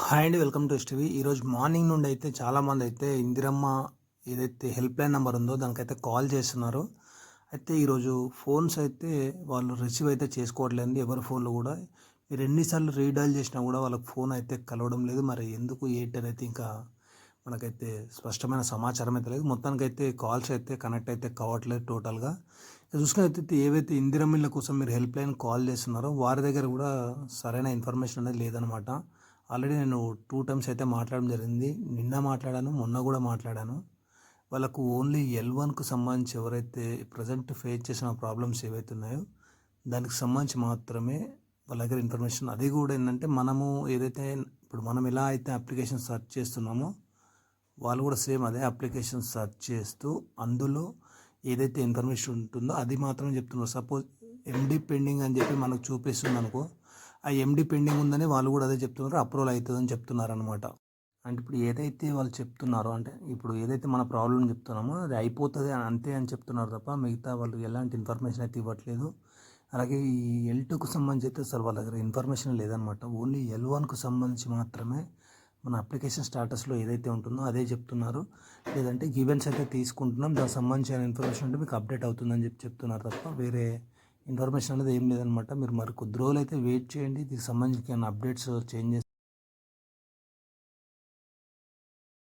Hi అండి welcome to STV. ఈరోజు morning నుండి అయితే చాలామంది అయితే ఇందిరమ్మ ఏదైతే హెల్ప్ లైన్ నెంబర్ ఉందో దానికైతే కాల్ చేస్తున్నారు. అయితే ఈరోజు ఫోన్స్ అయితే వాళ్ళు రిసీవ్ అయితే చేసుకోవట్లేదు ఎవరి ఫోన్లో కూడా. మీరు ఎన్నిసార్లు రీడైల్ చేసినా కూడా వాళ్ళకి ఫోన్ అయితే కలవడం లేదు. మరి ఎందుకు ఏంటి అనేది ఇంకా మనకైతే స్పష్టమైన సమాచారం అయితే లేదు. మొత్తానికైతే కాల్స్ అయితే కనెక్ట్ అయితే కావట్లేదు టోటల్గా. చూసుకునేది ఏవైతే ఇందిరమ్మిళ్ళ కోసం మీరు హెల్ప్ లైన్ కాల్ చేస్తున్నారో వారి దగ్గర కూడా సరైన ఇన్ఫర్మేషన్ అనేది లేదనమాట. ఆల్రెడీ నేను టూ టైమ్స్ అయితే మాట్లాడడం జరిగింది. నిన్న మాట్లాడాను మొన్న కూడా మాట్లాడాను. వాళ్ళకు ఓన్లీ ఎల్ వన్కు సంబంధించి ఎవరైతే ప్రజెంట్ ఫేస్ చేసిన ప్రాబ్లమ్స్ ఏవైతే ఉన్నాయో దానికి సంబంధించి మాత్రమే వాళ్ళ దగ్గర ఇన్ఫర్మేషన్ అది కూడా ఏంటంటే మనము ఏదైతే ఇప్పుడు మనం ఎలా అయితే అప్లికేషన్ సెర్చ్ చేస్తున్నామో వాళ్ళు కూడా సేమ్ అదే అప్లికేషన్ సెర్చ్ చేస్తూ అందులో ఏదైతే ఇన్ఫర్మేషన్ ఉంటుందో అది మాత్రమే చెప్తున్నారు. సపోజ్ ఎండి పెండింగ్ అని చెప్పి మనకు చూపిస్తుంది అనుకో ఆ ఎండి పెండింగ్ ఉందని వాళ్ళు కూడా అదే చెప్తున్నారు అప్రూవల్ అవుతుందని చెప్తున్నారు అనమాట అంటే ఇప్పుడు ఏదైతే వాళ్ళు చెప్తున్నారో అంటే ఇప్పుడు ఏదైతే మన ప్రాబ్లం చెప్తున్నామో అది అయిపోతుంది అని అంతే అని చెప్తున్నారు తప్ప మిగతా వాళ్ళు ఎలాంటి ఇన్ఫర్మేషన్ అయితే ఇవ్వట్లేదు. అలాగే ఈ ఎల్ టూకు సంబంధించి అయితే అసలు వాళ్ళ దగ్గర ఇన్ఫర్మేషన్ లేదనమాట ఓన్లీ ఎల్ వన్కు సంబంధించి మాత్రమే మన అప్లికేషన్ స్టాటస్లో ఏదైతే ఉంటుందో అదే చెప్తున్నారు. లేదంటే ఈవెంట్స్ అయితే తీసుకుంటున్నాం దానికి సంబంధించిన ఇన్ఫర్మేషన్ ఉంటే మీకు అప్డేట్ అవుతుందని చెప్పి చెప్తున్నారు తప్ప వేరే ఇన్ఫర్మేషన్ అనేది ఏం లేదనమాట. మీరు మరి కొద్ది రోజులు అయితే వెయిట్ చేయండి. దీనికి సంబంధించిన అప్డేట్స్ చేంజెస్